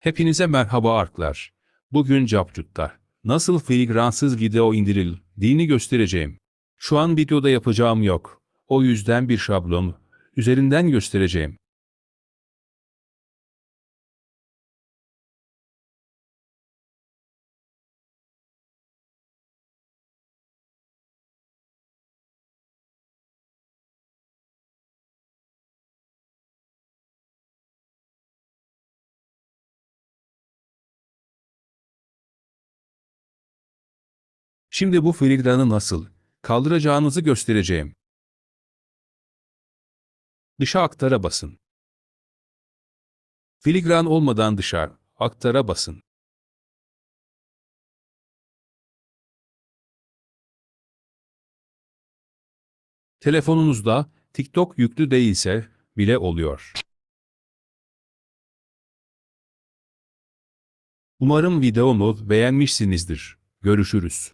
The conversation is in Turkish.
Hepinize merhaba arklar. Bugün Capcut'ta nasıl filigransız video indirildiğini göstereceğim. Şu an videoda yapacağım yok. O yüzden bir şablon üzerinden göstereceğim. Şimdi bu filigranı nasıl kaldıracağınızı göstereceğim. Dışa aktara basın. Filigran olmadan dışa aktara basın. Telefonunuzda TikTok yüklü değilse bile oluyor. Umarım videomu beğenmişsinizdir. Görüşürüz.